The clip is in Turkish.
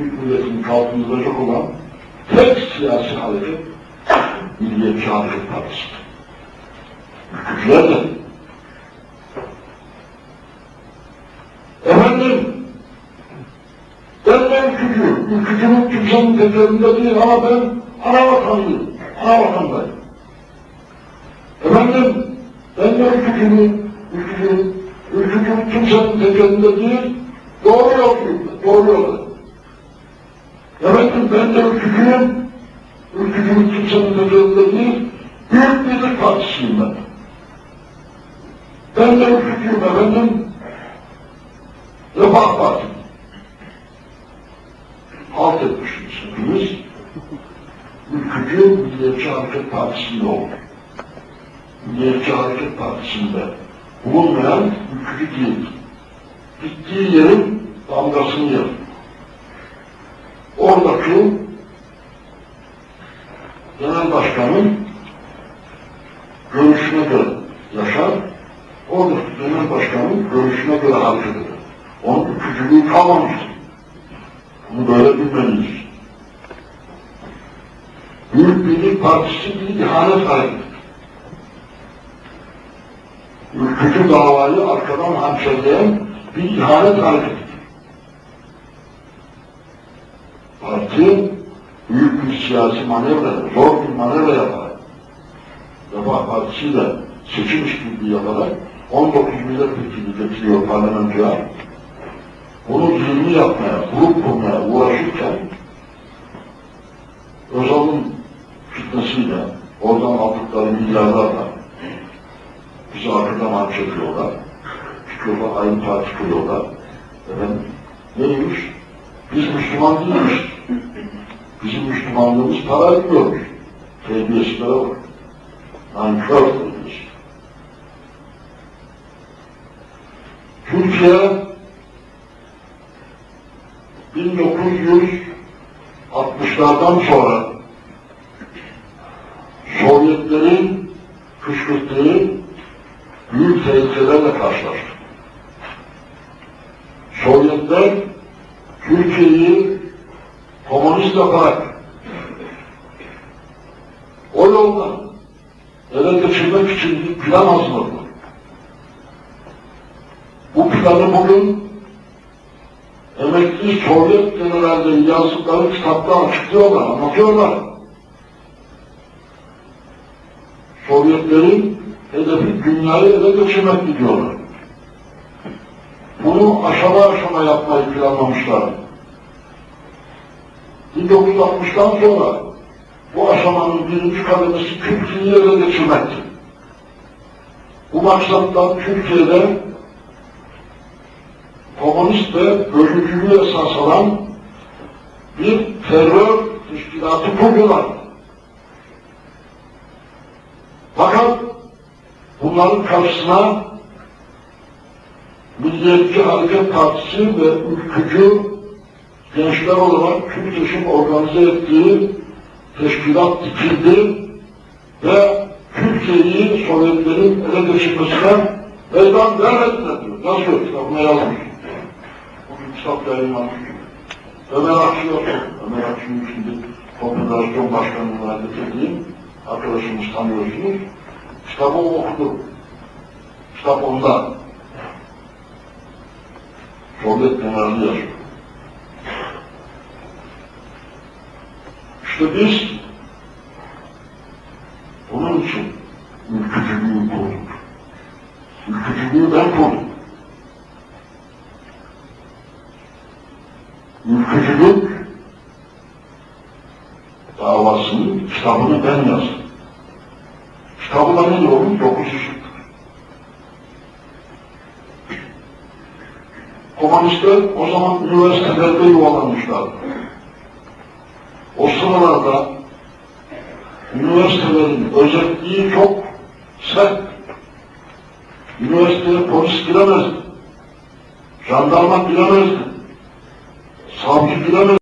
Türk milletini kalkındıracak olan tek siyasi hareket Milliyetçi Hareket Partisi'dir. Ülkücüler de Efendim, ben de ülkücüyüm. Ülkücülük kimsenin tekerinde değil ama ben ana vatanlıyım. Ana vatandayım. Efendim, ben de ülkücüyüm. Ülkücüyüm. Ülkücülük kimsenin tekerinde değil. Doğru yoldayım. Doğru yoldayım. Efendim, ben de ülkücüyüm. Ülkücülük kimsenin tekerinde değil. Büyük Birlik Partisiyim ben. Ben de ülkücüyüm efendim. Refah Parti. Halt etmişiz hepimiz. Ülkücü Milliyetçi Hareket Partisi'nde oldu. Milliyetçi Hareket Partisi'nde bulunmayan ülkücü değil. Gittiği yerin damgasını yer. Oradaki genel başkanın görüşüne göre yaşar, oradaki genel başkanın görüşüne göre hareket eder. Onun ülkücülüğü kalmamıştır. Bunu böyle bilmeliyiz. Büyük Birlik Partisi bir ihanet hareketi. Ülkücü davayı arkadan hançerleyen bir ihanet hareketidir. Parti büyük bir siyasi manevra, zor bir manevra yapar. Refah Partisi de seçim işbirliği yaparak 19 milletvekili getiriyor parlamentoya. Bunu 20 yapmaya, grup kurmaya uğraşırken Özal'ın fitnesiyle, oradan aldıkları milyarlarla bizi arkadan harç ediyorlar. Çıkıyorlar, aynı parti kuruyorlar. Efendim, neymiş? Biz Müslüman değiliz. Bizim Müslümanlığımız para etmiyormuş. Terbiyesizlere bak. Nankör terbiyesi. Türkiye 1960'lardan sonra Sovyetlerin kışkırttığı büyük tehlikelerle karşılaştı. Sovyetler Türkiye'yi komünist yaparak o yoldan ele geçirmek için bir plan hazırladı. Bu planı bugün emekli Sovyet generalleri yazdıkları kitapta açıklıyorlar, anlatıyorlar. Sovyetlerin hedefi dünyayı ele geçirmek diyorlar. Aşama aşama yapmayı planlamışlar. 1960'tan sonra bu aşamanın birinci kademesi Türkiye'yi ele geçirmekti. Bu maksattan Türkiye'de komünist ve bölücülüğü esas alan bir terör teşkilatı kurdular. Fakat bunların karşısına Milliyetçi Hareket Partisi ve ülkücü gençler olarak TÜRKEŞ'in organize ettiği teşkilat dikildi ve Türkiye'yi Sovyetlerin ele geçirmesine meydan vermediler diyor. Yazıyor kitabına yazmış. Bugün kitap yayınlanmış. Ömer Akçı'ya. Ömer Akçı'nın şimdi Konfederasyon Başkanlığı'na getirdiğim arkadaşımız tanıyorsunuz. Kitabı okudu. Kitap onda orada kullanılıyor. İşte biz onun için ülkücülüğü kurduk. Ülkücülüğü ben kurdum. Ülkücülük davasının kitabını ben yazdım. Kitabı da nedir oğlum? 900 Komünistler o zaman üniversitelerde yuvalanmışlardı. O sıralarda üniversitelerin özelliği çok sert. Üniversiteye polis giremezdi. Jandarma giremezdi. Savcı giremezdi.